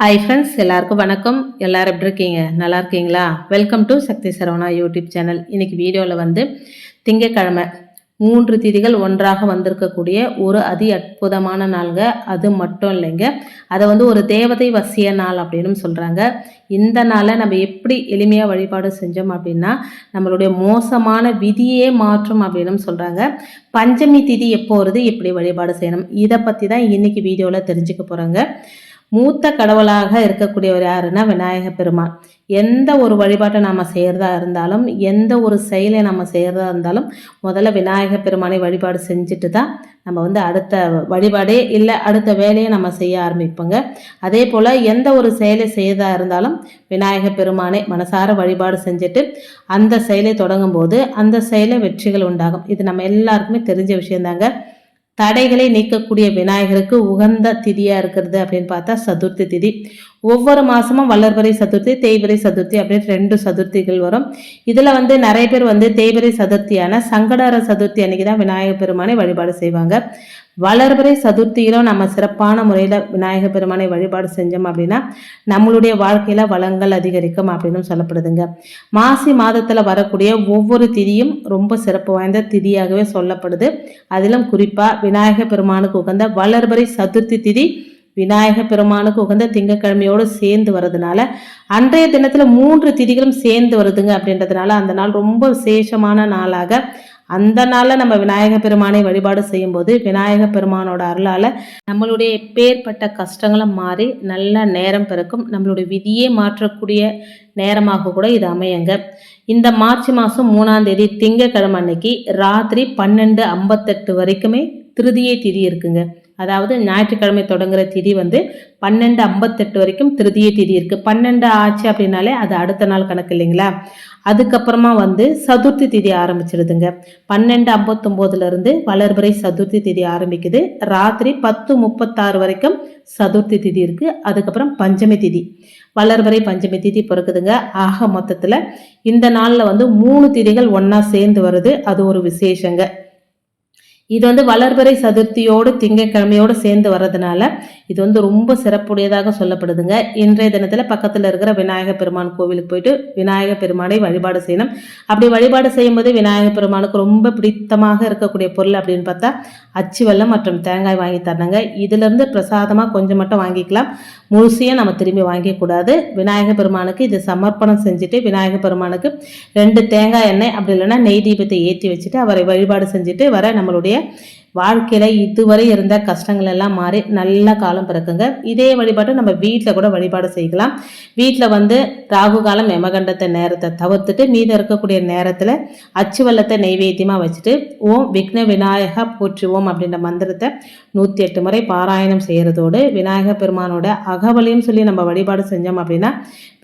Hi friends எல்லாருக்கும் வணக்கம். எல்லாரும் எப்படி இருக்கீங்க? நல்லா இருக்கீங்களா? Welcome to Sakthi Saravana YouTube channel. இன்னைக்கு வீடியோவில் வந்து திங்கக்கிழமை மூன்று திதிகள் ஒன்றாக வந்திருக்கக்கூடிய ஒரு அதி அற்புதமான நாள்க அது மட்டும் இல்லைங்க. அதை வந்து ஒரு தேவதை வசிய நாள் அப்படின்னு சொல்கிறாங்க இந்த நாளை நம்ம எப்படி எளிமையாக வழிபாடு செஞ்சோம் அப்படின்னா நம்மளுடைய மோசமான விதியே மாற்றும் அப்படின்னு சொல்கிறாங்க பஞ்சமி திதி எப்போ வருது? எப்படி வழிபாடு செய்யணும்? இதை பற்றி தான் இன்னைக்கு வீடியோவில் தெரிஞ்சுக்க போகிறோங்க மூத்த கடவுளாக இருக்கக்கூடியவர் யாருன்னா விநாயக பெருமான் எந்த ஒரு வழிபாட்டை நாம் செய்கிறதா இருந்தாலும் எந்த ஒரு செயலை நம்ம செய்கிறதா இருந்தாலும் முதல்ல விநாயக பெருமானை வழிபாடு செஞ்சுட்டு தான் நம்ம வந்து அடுத்த வழிபாடே இல்லை அடுத்த வேலையை நம்ம செய்ய ஆரம்பிப்போங்க. அதே போல் எந்த ஒரு செயலை செய்யறதா இருந்தாலும் விநாயக பெருமானை மனசார வழிபாடு செஞ்சுட்டு அந்த செயலை தொடங்கும் போது அந்த செயலை வெற்றிகள் உண்டாகும். இது நம்ம எல்லாருக்குமே தெரிஞ்ச விஷயந்தாங்க தடைகளை நீக்கக்கூடிய விநாயகருக்கு உகந்த திதியாக இருக்கிறது அப்படின்னு பார்த்தா சதுர்த்தி திதி. ஒவ்வொரு மாதமும் வளர்பறை சதுர்த்தி தேய்பிரை சதுர்த்தி அப்படின்னு ரெண்டு சதுர்த்திகள் வரும். இதில் வந்து நிறைய பேர் வந்து தேய்பிரை சதுர்த்தியான சங்கடார சதுர்த்தி அன்னைக்கு தான் விநாயகர் பெருமானை வழிபாடு செய்வாங்க. வளர்பிறை சதுர்த்தியிலும் நம்ம சிறப்பான முறையில் விநாயகர் பெருமானை வழிபாடு செஞ்சோம் அப்படின்னா நம்மளுடைய வாழ்க்கையில் வளங்கள் அதிகரிக்கும் அப்படின்னு சொல்லப்படுதுங்க. மாசி மாதத்தில் வரக்கூடிய ஒவ்வொரு திதியும் ரொம்ப சிறப்பு வாய்ந்த திதியாகவே சொல்லப்படுது. அதிலும் குறிப்பாக விநாயகர் பெருமானுக்கு உகந்த வளர்பிறை சதுர்த்தி திதி விநாயக பெருமானுக்கு உகந்த திங்கக்கிழமையோடு சேர்ந்து வர்றதுனால அன்றைய தினத்தில் மூன்று திதிகளும் சேர்ந்து வருதுங்க அப்படின்றதுனால அந்த நாள் ரொம்ப விசேஷமான நாளாக அந்த நாளில் நம்ம விநாயக பெருமானை வழிபாடு செய்யும்போது விநாயக பெருமானோட அருளால் நம்மளுடைய பேர்பட்ட கஷ்டங்களும் மாறி நல்ல நேரம் பிறக்கும் நம்மளுடைய விதியே மாற்றக்கூடிய நேரமாக கூட இது அமையுங்க. இந்த மார்ச் மாதம் மூணாம் தேதி திங்கக்கிழமை அன்னைக்கு ராத்திரி பன்னெண்டு ஐம்பத்தெட்டு வரைக்குமே திருதியை திதி இருக்குங்க. அதாவது ஞாயிற்றுக்கிழமை தொடங்குற திதி வந்து பன்னெண்டு ஐம்பத்தெட்டு வரைக்கும் திருதிய திதி இருக்குது பன்னெண்டு ஆச்சு அப்படின்னாலே அது அடுத்த நாள் கணக்கு இல்லைங்களா? அதுக்கப்புறமா வந்து சதுர்த்தி திதி ஆரம்பிச்சிருதுங்க. பன்னெண்டு ஐம்பத்தொம்போதுலேருந்து வளர்பிறை சதுர்த்தி திதி ஆரம்பிக்குது. ராத்திரி பத்து முப்பத்தாறு வரைக்கும் சதுர்த்தி திதி இருக்குது அதுக்கப்புறம் பஞ்சமி திதி. வளர்வரை பஞ்சமி திதி பிறக்குதுங்க. ஆக மொத்தத்தில் இந்த நாளில் வந்து மூணு திதிகள் ஒன்றா சேர்ந்து வருது. அது ஒரு விசேஷங்க. இது வந்து வளர்பிறை சதுர்த்தியோடு திங்கக்கிழமையோடு சேர்ந்து வர்றதுனால இது வந்து ரொம்ப சிறப்புடையதாக சொல்லப்படுதுங்க. இன்றைய தினத்தில் பக்கத்தில் இருக்கிற விநாயக பெருமான் கோவிலுக்கு போயிட்டு விநாயக பெருமானை வழிபாடு செய்யணும். அப்படி வழிபாடு செய்யும்போது விநாயக பெருமானுக்கு ரொம்ப பிடித்தமாக இருக்கக்கூடிய பொருள் அப்படின்னு பார்த்தா அச்சு வெள்ளம் மற்றும் தேங்காய் வாங்கி தரணுங்க. இதுலேருந்து பிரசாதமாக கொஞ்சம் மட்டும் வாங்கிக்கலாம். முழுசையும் நம்ம திரும்பி வாங்கிக்கூடாது விநாயக பெருமானுக்கு இது சமர்ப்பணம் செஞ்சுட்டு விநாயக பெருமானுக்கு ரெண்டு தேங்காய் எண்ணெய் அப்படி இல்லைன்னா நெய் தீபத்தை ஏற்றி வச்சுட்டு அவரை வழிபாடு செஞ்சுட்டு வர நம்மளுடைய வாழ்க்கையில் இதுவரை இருந்த கஷ்டங்கள் எல்லாம் மாறி நல்ல காலம் பிறக்குங்க. இதே வழிபாட்டை நம்ம வீட்டில் கூட வழிபாடு செய்யலாம். வீட்டில் வந்து ராகு காலம் எமகண்டத்தை நேரத்தை தவிர்த்துட்டு மீதம் இருக்கக்கூடிய நேரத்தில் அச்சு வெள்ளத்தை நெய்வேத்தியமாக வச்சுட்டு ஓம் விக்ன விநாயக போற்றுவோம் அப்படின்ற மந்திரத்தை நூற்றி எட்டு முறை பாராயணம் செய்கிறதோடு விநாயக பெருமானோட அகவலியும் சொல்லி நம்ம வழிபாடு செஞ்சோம் அப்படின்னா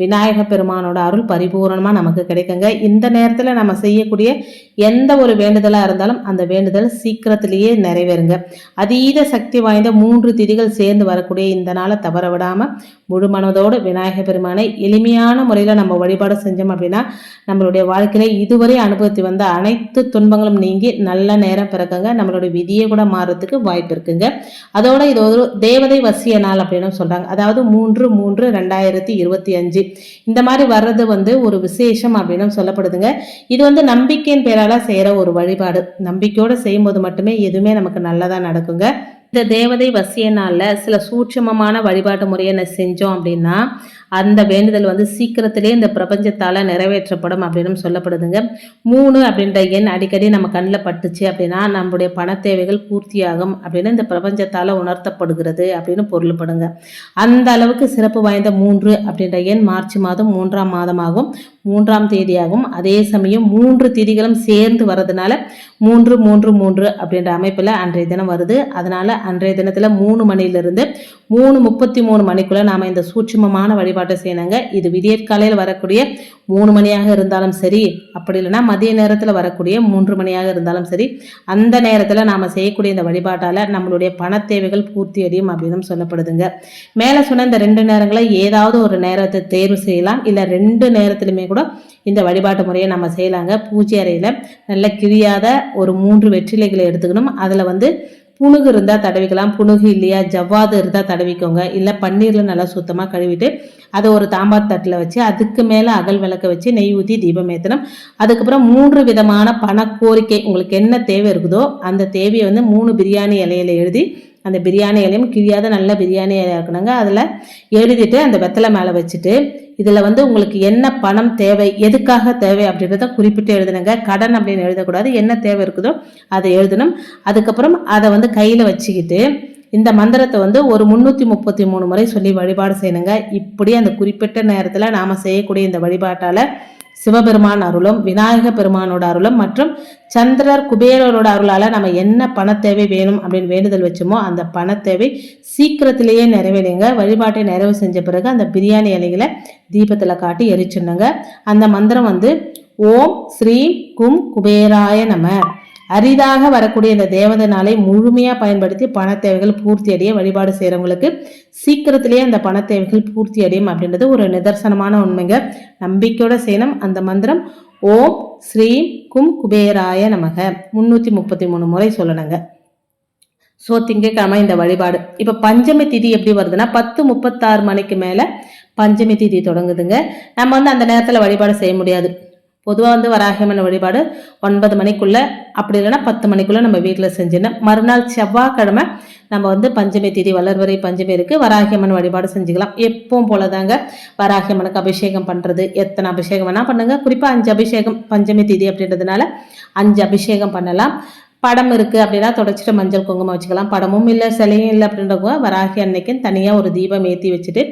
விநாயக பெருமானோட அருள் பரிபூர்ணமாக நமக்கு கிடைக்குங்க. இந்த நேரத்தில் நம்ம செய்யக்கூடிய எந்த ஒரு வேண்டுதலாக இருந்தாலும் அந்த வேண்டுதல் சீக்கிரத்திலேயே நிறைவேறுங்க. அதீத சக்தி வாய்ந்த மூன்று திதிகள் சேர்ந்து வரக்கூடிய இந்த நாளை தவற விடாமல் முழு மனதோடு விநாயகர் பெருமானை எளிமையான முறையில் நம்ம வழிபாடு செஞ்சோம் அப்படின்னா நம்மளுடைய வாழ்க்கையில் இதுவரை அனுபவித்து வந்த அனைத்து துன்பங்களும் நீங்கி நல்ல நேரம் பிறக்குங்க. நம்மளுடைய விதியை கூட மாறுறதுக்கு வாய்ப்பு இருக்குங்க. அதோட இது ஒரு தேவதை வசிய நாள் அப்படின்னு சொல்கிறாங்க அதாவது மூன்று மூன்று ரெண்டாயிரத்தி இருபத்தி அஞ்சு. இந்த மாதிரி வர்றது வந்து ஒரு விசேஷம் அப்படின்னு சொல்லப்படுதுங்க. இது வந்து நம்பிக்கையின் பேரால் செய்கிற ஒரு வழிபாடு. நம்பிக்கையோட செய்யும்போது மட்டுமே எதுவுமே நமக்கு நல்லதாக நடக்குங்க. இந்த தேவதை வசிய நாளில் சில சூட்சமமான வழிபாட்டு முறையை செஞ்சோம் அப்படின்னா அந்த வேண்டுதல் வந்து சீக்கிரத்திலே இந்த பிரபஞ்சத்தால் நிறைவேற்றப்படும் அப்படின்னு சொல்லப்படுதுங்க. மூணு அப்படின்ற எண் அடிக்கடி நம்ம கண்ணில் பட்டுச்சு அப்படின்னா நம்முடைய பண தேவைகள் பூர்த்தியாகும் அப்படின்னு இந்த பிரபஞ்சத்தால் உணர்த்தப்படுகிறது அப்படின்னு பொருள்படுங்க. அந்த அளவுக்கு சிறப்பு வாய்ந்த மூன்று அப்படின்ற எண் மார்ச் மாதம் மூன்றாம் மாதமாகும். மூன்றாம் தேதியாகும். அதே சமயம் மூன்று திதிகளும் சேர்ந்து வர்றதுனால மூன்று மூன்று மூன்று அப்படின்ற அமைப்பில் அன்றைய தினம் வருது. அதனால் அன்றைய தினத்தில் மூணு மணிலிருந்து மூணு முப்பத்தி மூணு மணிக்குள்ளே நாம் இந்த சூட்சமமான வழிபாட்டை செய்யணுங்க. இது விடியற்காலையில் வரக்கூடிய மூணு மணியாக இருந்தாலும் சரி அப்படி இல்லைன்னா மதிய நேரத்தில் வரக்கூடிய மூன்று மணியாக இருந்தாலும் சரி அந்த நேரத்தில் நாம் செய்யக்கூடிய இந்த வழிபாட்டால் நம்மளுடைய பண தேவைகள் பூர்த்தி அடையும் அப்படின்னு சொல்லப்படுதுங்க. மேலே சொன்ன இந்த ரெண்டு நேரங்களில் ஏதாவது ஒரு நேரத்தை தேர்வு செய்யலாம். இல்லை ரெண்டு நேரத்திலுமே கூட இந்த வழிபாட்டு முறையை நம்ம செய்யலாங்க. பூஜை அறையில் நல்ல கிழியாத ஒரு மூன்று வெற்றிலைகளை எடுத்துக்கணும். அதில் வந்து புணுகு இருந்தால் தடவிக்கலாம். புணுகு இல்லையா ஜவ்வாது இருந்தால் தடவிக்கோங்க. இல்லை பன்னீரில் நல்லா சுத்தமாக கழுவிட்டு அதை ஒரு தாம்பாத் தட்டில் வச்சு அதுக்கு மேலே அகல் விளக்க வச்சு நெய் ஊற்றி தீபம் ஏற்றணும் அதுக்கப்புறம் மூன்று விதமான பண கோரிக்கை உங்களுக்கு என்ன தேவை இருக்குதோ அந்த தேவையை வந்து மூணு பிரியாணி இலையில எழுதி அந்த பிரியாணி இலையும் கிழியாத நல்ல பிரியாணி இருக்கணுங்க. அதில் எழுதிட்டு அந்த வெத்தலை மேலே வச்சுட்டு இதில் வந்து உங்களுக்கு என்ன பணம் தேவை எதுக்காக தேவை அப்படின்றத குறிப்பிட்டு எழுதணுங்க. கடன் அப்படின்னு எழுதக்கூடாது. என்ன தேவை இருக்குதோ அதை எழுதணும். அதுக்கப்புறம் அதை வந்து கையில் வச்சுக்கிட்டு இந்த மந்திரத்தை வந்து ஒரு முந்நூற்றி முப்பத்தி மூணு முறை சொல்லி வழிபாடு செய்யணுங்க. இப்படி அந்த குறிப்பிட்ட நேரத்தில் நாம் செய்யக்கூடிய இந்த வழிபாட்டால் சிவபெருமான் அருளும் விநாயக பெருமானோட அருளும் மற்றும் சந்திரர் குபேரரோட அருளால் நம்ம என்ன பணத்தேவை வேணும் அப்படின்னு வேண்டுதல் வச்சோமோ அந்த பணத்தேவை சீக்கிரத்திலேயே நிறைவேறுங்க. வழிபாட்டை நிறைவு செஞ்ச பிறகு அந்த பிரியாணி இலைகளை தீபத்தில் காட்டி எரிச்சிடணுங்க. அந்த மந்திரம் வந்து ஓம் ஸ்ரீ கும் குபேராய நம. அரிதாக வரக்கூடிய இந்த தேவதை நாளை முழுமையாக பயன்படுத்தி பண தேவைகள் பூர்த்தி அடைய வழிபாடு செய்கிறவங்களுக்கு சீக்கிரத்திலேயே அந்த பண தேவைகள் பூர்த்தி அடையும் அப்படின்றது ஒரு நிதர்சனமான உண்மைங்க. நம்பிக்கையோட செய்யணும். அந்த மந்திரம் ஓம் ஸ்ரீம் கும் குபேராய நமக. முன்னூற்றி முப்பத்தி மூணு முறை சொல்லணுங்க. ஸோ திங்கக்கிழமை இந்த வழிபாடு. இப்போ பஞ்சமி திதி எப்படி வருதுன்னா பத்து முப்பத்தாறு மணிக்கு மேலே பஞ்சமி திதி தொடங்குதுங்க. நம்ம வந்து அந்த நேரத்தில் வழிபாடு செய்ய முடியாது. பொதுவாக வந்து வராகியம்மன் வழிபாடு ஒன்பது மணிக்குள்ளே அப்படி இல்லைன்னா பத்து மணிக்குள்ளே நம்ம வீட்டில் செஞ்சிடணும். மறுநாள் செவ்வாய்க்கிழமை நம்ம வந்து பஞ்சமி திதி வளர்வரை பஞ்சமி இருக்குது வராகியம்மன் வழிபாடு செஞ்சுக்கலாம். எப்பவும் போல தாங்க வராகியம்மனுக்கு அபிஷேகம் பண்ணுறது எத்தனை அபிஷேகம் வேணால் பண்ணுங்கள் குறிப்பாக அஞ்சு அபிஷேகம் பஞ்சமி திதி அப்படின்றதுனால அஞ்சு அபிஷேகம் பண்ணலாம். படம் இருக்குது அப்படின்னா தொடச்சிட்டு மஞ்சள் குங்குமம் வச்சுக்கலாம். படமும் இல்லை சிலையும் இல்லை அப்படின்றவங்க வராகி அன்னைக்கு தனியாக ஒரு தீபம் ஏற்றி வச்சுட்டு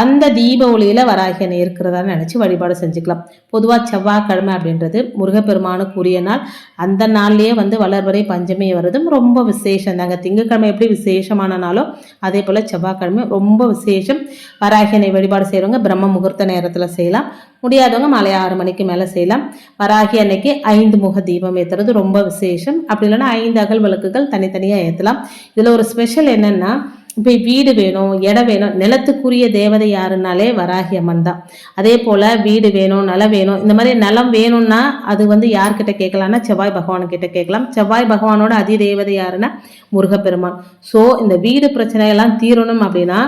அந்த தீப ஒளியில் வராகி அன்னை இருக்கிறதா நினச்சி வழிபாடு செஞ்சுக்கலாம். பொதுவாக செவ்வாய்க்கிழமை அப்படின்றது முருகப்பெருமானுக்கு உரிய நாள். அந்த நாள்லேயே வந்து வளர்வரை பஞ்சமி வருதும் ரொம்ப விசேஷம் தாங்க. திங்கக்கிழமை எப்படி விசேஷமான நாளோ அதே போல் செவ்வாய்க்கிழமை ரொம்ப விசேஷம். வராகி அன்னை வழிபாடு செய்கிறவங்க பிரம்ம முகூர்த்த நேரத்தில் செய்யலாம். முடியாதவங்க மாலை ஆறு மணிக்கு மேலே செய்யலாம். வராகி அன்னைக்கு ஐந்து முக தீபம் ஏற்றுறது ரொம்ப விசேஷம். அப்படி இல்லைன்னா ஐந்து அகல் விளக்குகள் தனித்தனியாக ஏற்றலாம் இதில் ஒரு ஸ்பெஷல் என்னென்னா இப்போ வீடு வேணும் இடம் வேணும் நிலத்துக்குரிய தேவதை யாருன்னாலே வராகி அம்மன் தான் அதே போல் வீடு வேணும் நிலம் வேணும் இந்த மாதிரி நிலம் வேணும்னா அது வந்து யார்கிட்ட கேட்கலாம்னா செவ்வாய் பகவான் கிட்ட கேட்கலாம். செவ்வாய் பகவானோட அதி தேவதை யாருன்னா முருகப்பெருமான். ஸோ இந்த வீடு பிரச்சனையெல்லாம் தீரணும் அப்படின்னா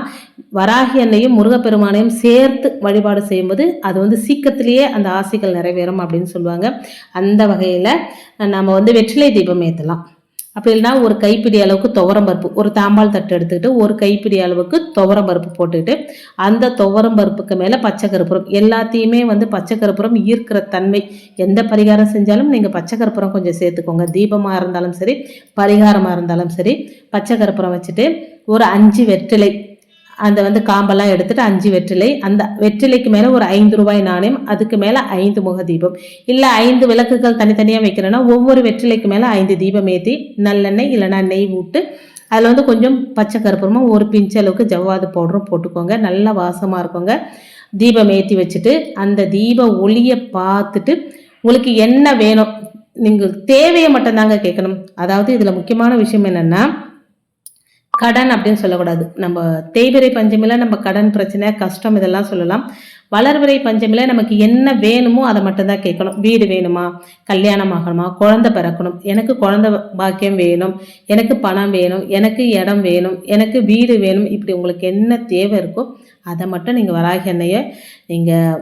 வராகி அன்னையும் முருகப்பெருமானையும் சேர்த்து வழிபாடு செய்யும்போது அது வந்து சீக்கிரத்திலேயே அந்த ஆசைகள் நிறைவேறும் அப்படின்னு சொல்லுவாங்க. அந்த வகையில் நம்ம வந்து வெற்றிலை தீபம் ஏற்றலாம் அப்படி இல்லைனா ஒரு கைப்பிடி அளவுக்கு துவரம் பருப்பு ஒரு தாம்பால் தட்டு எடுத்துக்கிட்டு ஒரு கைப்பிடி அளவுக்கு துவரம் பருப்பு போட்டுக்கிட்டு அந்த துவரம் பருப்புக்கு மேலே பச்சை கருப்புரம் எல்லாத்தையுமே வந்து பச்சை கருப்புரம் ஈர்க்கிற தன்மை எந்த பரிகாரம் செஞ்சாலும் நீங்கள் பச்சை கருப்புரம் கொஞ்சம் சேர்த்துக்கோங்க. தீபமாக இருந்தாலும் சரி பரிகாரமாக இருந்தாலும் சரி பச்சை கருப்புரம் வச்சுட்டு ஒரு அஞ்சு வெற்றிலை அந்த வந்து காம்பெல்லாம் எடுத்துட்டு அஞ்சு வெற்றிலை அந்த வெற்றிலைக்கு மேலே ஒரு ஐந்து ரூபாய் நாணயம் அதுக்கு மேலே ஐந்து முக தீபம். இல்லை ஐந்து விளக்குகள் தனித்தனியாக வைக்கிறேன்னா ஒவ்வொரு வெற்றிலைக்கு மேலே ஐந்து தீபம் ஏற்றி நல்லெண்ணெய் இல்லைன்னா நெய் விட்டு அதில் வந்து கொஞ்சம் பச்சை கருப்பூரமும் ஒரு பிஞ்ச அளவுக்கு ஜவ்வாது பவுடரும் போட்டுக்கோங்க. நல்லா வாசமாக இருக்குங்க. தீபம் ஏற்றி வச்சுட்டு அந்த தீப ஒளியை பார்த்துட்டு உங்களுக்கு என்ன வேணும் நீங்கள் தேவையை மட்டும்தாங்க கேட்கணும். அதாவது இதில் முக்கியமான விஷயம் என்னென்னா கடன் அப்படின்னு சொல்லக்கூடாது. நம்ம தேய்பிரை பஞ்சமியில் நம்ம கடன் பிரச்சனை கஷ்டம் இதெல்லாம் சொல்லலாம். வளர்விரை பஞ்சமியில் நமக்கு என்ன வேணுமோ அதை மட்டும்தான் கேட்கணும். வீடு வேணுமா? கல்யாணம் ஆகணுமா? குழந்தை பிறக்கணும். எனக்கு குழந்தை பாக்கியம் வேணும். எனக்கு பணம் வேணும். எனக்கு இடம் வேணும். எனக்கு வீடு வேணும். இப்படி உங்களுக்கு என்ன தேவை இருக்கோ அதை மட்டும் நீங்கள் வராகி எண்ணெயை நீங்கள்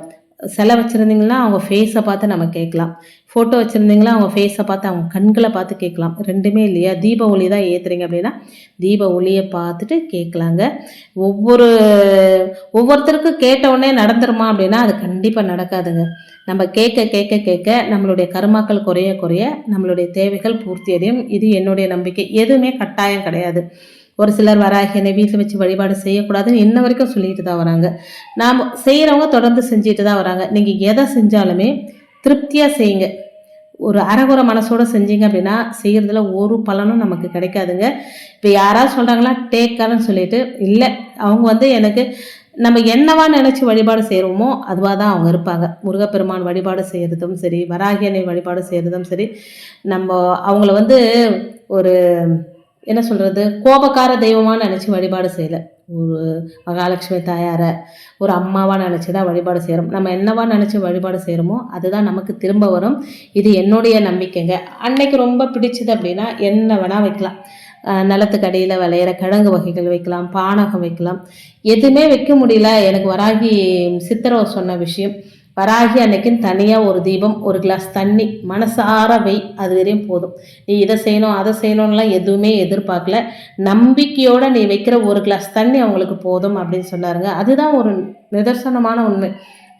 சிலை வச்சுருந்தீங்கன்னா அவங்க ஃபேஸை பார்த்து நம்ம கேட்கலாம். ஃபோட்டோ வச்சுருந்தீங்களா அவங்க ஃபேஸை பார்த்து அவங்க கண்களை பார்த்து கேட்கலாம். ரெண்டுமே இல்லையா? தீப ஒளி தான் ஏற்றுறீங்க அப்படின்னா தீப ஒளியை பார்த்துட்டு கேட்கலாங்க. ஒவ்வொரு ஒவ்வொருத்தருக்கும் கேட்டவுடனே நடந்துருமா அப்படின்னா அது கண்டிப்பாக நடக்காதுங்க. நம்ம கேட்க கேட்க கேட்க நம்மளுடைய கருமாக்கள் குறைய குறைய நம்மளுடைய தேவைகள் பூர்த்தி அடையும். இது என்னுடைய நம்பிக்கை. எதுவுமே கட்டாயம் கிடையாது. ஒரு சிலர் வராகினை வீட்டில் வச்சு வழிபாடு செய்யக்கூடாதுன்னு இன்ன வரைக்கும் சொல்லிட்டு தான் வராங்க. நாம் செய்கிறவங்க தொடர்ந்து செஞ்சுட்டு தான் வராங்க. நீங்கள் எதை செஞ்சாலுமே திருப்தியாக செய்யுங்க. ஒரு அறகுற மனசோடு செஞ்சீங்க அப்படின்னா செய்கிறதுல ஒரு பலனும் நமக்கு கிடைக்காதுங்க. இப்போ யாராவது சொல்கிறாங்களா டேக்கான்னு சொல்லிட்டு இல்லை. அவங்க வந்து எனக்கு நம்ம என்னவா நினச்சி வழிபாடு செய்கிறோமோ அதுவாக தான் அவங்க இருப்பாங்க. முருகப்பெருமான் வழிபாடு செய்கிறதும் சரி வராகியனை வழிபாடு செய்கிறதும் சரி நம்ம அவங்கள வந்து ஒரு என்ன சொல்கிறது கோபக்கார தெய்வமாக நினச்சி வழிபாடு செய்யலை. ஒரு மகாலட்சுமி தாயாரை ஒரு அம்மாவாக நினச்சி தான் வழிபாடு செய்கிறோம் நம்ம என்னவா நினச்சி வழிபாடு செய்கிறோமோ அதுதான் நமக்கு திரும்ப வரும். இது என்னுடைய நம்பிக்கைங்க. அன்னைக்கு ரொம்ப பிடிச்சது அப்படின்னா என்ன வேணால் வைக்கலாம். நிலத்துக்கு அடியில் விளையிற கிழங்கு வகைகள் வைக்கலாம் பானகம் வைக்கலாம். எதுவுமே வைக்க முடியல. எனக்கு வராகி சித்திரவை சொன்ன விஷயம். வராகி அன்னைக்குன்னு தனியாக ஒரு தீபம் ஒரு கிளாஸ் தண்ணி மனசார வை அது வரையும் போதும். நீ இதை செய்யணும் அதை செய்யணும்லாம் எதுவுமே எதிர்பார்க்கல. நம்பிக்கையோட நீ வைக்கிற ஒரு கிளாஸ் தண்ணி அவங்களுக்கு போதும் அப்படின்னு சொன்னாருங்க. அதுதான் ஒரு நிதர்சனமான உண்மை.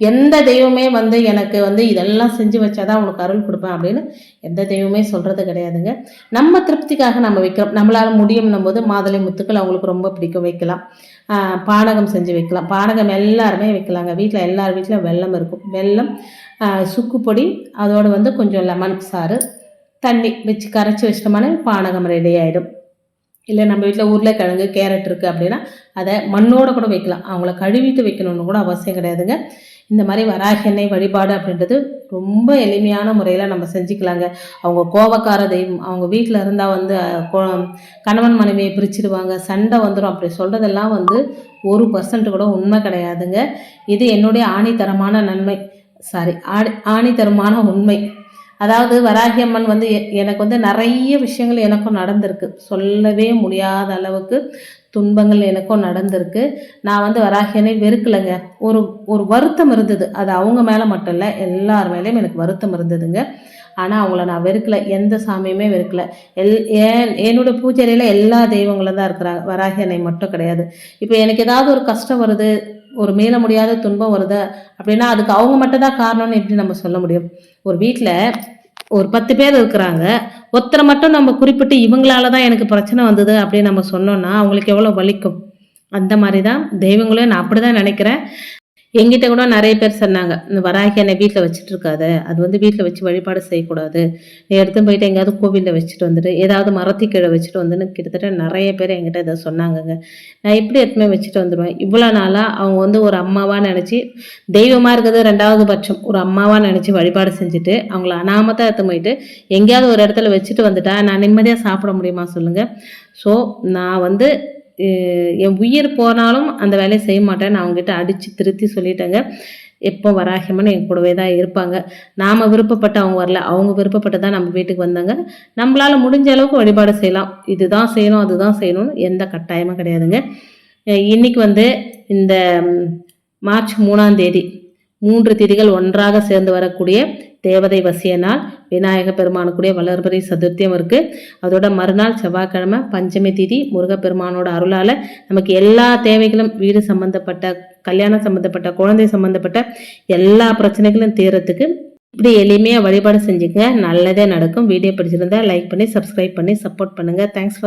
எந்த தெய்வமே வந்து எனக்கு வந்து இதெல்லாம் செஞ்சு வச்சாதான் உனக்கு அருள் கொடுப்பேன் அப்படின்னு எந்த தெய்வமே சொல்கிறது கிடையாதுங்க. நம்ம திருப்திக்காக நம்ம வைக்கிறோம். நம்மளால் முடியும்னும் போது மாதுளை முத்துக்கள் அவங்களுக்கு ரொம்ப பிடிக்கும். வைக்கலாம். பானகம் செஞ்சு வைக்கலாம். பானகம் எல்லாருமே வைக்கலாங்க. வீட்டில் எல்லார் வீட்லையும் வெல்லம் இருக்கும். வெல்லம் சுக்குப்பொடி சுக்கு பொடி அதோடு வந்து கொஞ்சம் லெமன் சாறு தண்ணி வச்சு கரைச்சி வச்சிட்டோம்னா பானகம் ரெடி ஆகிடும் இல்லை நம்ம வீட்டில் உருளைக்கிழங்கு கேரட் இருக்குது அப்படின்னா அதை மண்ணோட கூட வைக்கலாம். அவங்கள கழுவிட்டு வைக்கணும்னு கூட அவசியம் கிடையாதுங்க. இந்த மாதிரி வராகி எண்ணெய் வழிபாடு அப்படின்றது ரொம்ப எளிமையான முறையில் நம்ம செஞ்சுக்கலாங்க. அவங்க கோபக்கார தெய்வம் அவங்க வீட்டில் இருந்தால் வந்து கணவன் மனைவியை பிரிச்சிடுவாங்க சண்டை வந்துடும் அப்படி சொல்கிறதெல்லாம் வந்து ஒரு பர்சன்ட் கூட உண்மை கிடையாதுங்க. இது என்னுடைய ஆணித்தரமான நன்மை. சாரி ஆணி ஆணித்தரமான உண்மை. அதாவது வராகி அம்மன் வந்து எ- எனக்கு வந்து நிறைய விஷயங்கள் எனக்கும் நடந்திருக்கு. சொல்லவே முடியாத அளவுக்கு துன்பங்கள் எனக்கும் நடந்திருக்கு. நான் வந்து வராகியனை வெறுக்கலைங்க. ஒரு ஒரு வருத்தம் இருந்தது. அது அவங்க மேலே மட்டும் இல்லை எல்லார் மேலேயும் எனக்கு வருத்தம் இருந்ததுங்க. ஆனால் அவங்கள நான் வெறுக்கல. எந்த சாமியுமே வெறுக்கல. எல் ஏன் என்னோட பூஜையில எல்லா தெய்வங்களும் தான் இருக்கிறாங்க. வராகியனை மட்டும் கிடையாது. இப்போ எனக்கு ஏதாவது ஒரு கஷ்டம் வருது ஒரு மீள முடியாத துன்பம் வருது அப்படின்னா அதுக்கு அவங்க மட்டும் தான் காரணம்னு எப்படி நம்ம சொல்ல முடியும்? ஒரு வீட்டில் ஒரு பத்து பேர் இருக்கிறாங்க. ஒருத்தரை மட்டும் நம்ம குறிப்பிட்டு இவங்களால தான் எனக்கு பிரச்சனை வந்தது அப்படின்னு நம்ம சொன்னோம்னா அவங்களுக்கு எவ்வளோ வலிக்கும்? அந்த மாதிரி தான் தெய்வங்களையும் நான் அப்படி தான் நினைக்கிறேன். எங்கிட்ட கூட நிறைய பேர் சொன்னாங்க இந்த வராகி என்னை வீட்டில் வச்சுட்டு இருக்காத அது வந்து வீட்டில் வச்சு வழிபாடு செய்யக்கூடாது. நீ எடுத்து போயிட்டு எங்கேயாவது கோவிலில் வச்சுட்டு வந்துட்டு ஏதாவது மரத்தி கீழே வச்சுட்டு வந்துன்னு கிட்டத்தட்ட நிறைய பேர் என்கிட்ட இதை சொன்னாங்கங்க. நான் எப்படி எடுத்துமே வச்சுட்டு வந்துடுவேன். இவ்வளோ நாளாக அவங்க வந்து ஒரு அம்மாவாக நினச்சி தெய்வமாக இருக்கிறது ரெண்டாவது பட்சம். ஒரு அம்மாவாக நினச்சி வழிபாடு செஞ்சுட்டு அவங்கள அனாமத்தான் எடுத்து போயிட்டு எங்கேயாவது ஒரு இடத்துல வச்சுட்டு வந்துட்டா நான் நிம்மதியாக சாப்பிட முடியுமா சொல்லுங்கள் ஸோ நான் வந்து என் உயிர் போனாலும் அந்த வேலையை செய்ய மாட்டேன். நான் அவங்ககிட்ட அடித்து திருத்தி சொல்லிட்டேங்க. எப்போ வராகியம்மன் என் கூடவே தான் இருப்பாங்க. நாம் விருப்பப்பட்டு அவங்க வரல அவங்க விருப்பப்பட்டு தான் நம்ம வீட்டுக்கு வந்தாங்க. நம்மளால் முடிஞ்ச அளவுக்கு வழிபாடு செய்யலாம். இதுதான் செய்யணும் அதுதான் செய்யணும்னு எந்த கட்டாயமும் கிடையாதுங்க. இன்னைக்கு வந்து இந்த மார்ச் மூணாம் தேதி மூன்று திதிகள் ஒன்றாக சேர்ந்து வரக்கூடிய தேவதை வசிய நாள் விநாயக பெருமானுக்குடைய வளர்பிறை சதுர்த்தியம் இருக்கு. அதோட மறுநாள் செவ்வாய்க்கிழமை பஞ்சமி திதி முருகப்பெருமானோட அருளால் நமக்கு எல்லா தேவைகளும் வீடு சம்பந்தப்பட்ட கல்யாணம் சம்பந்தப்பட்ட குழந்தை சம்பந்தப்பட்ட எல்லா பிரச்சனைகளும் தீரத்துக்கு இப்படி எளிமையாக வழிபாடு செஞ்சுங்க நல்லதே நடக்கும். வீடியோ பிடிச்சிருந்தா லைக் பண்ணி சப்ஸ்கிரைப் பண்ணி சப்போர்ட் பண்ணுங்க. Thanks for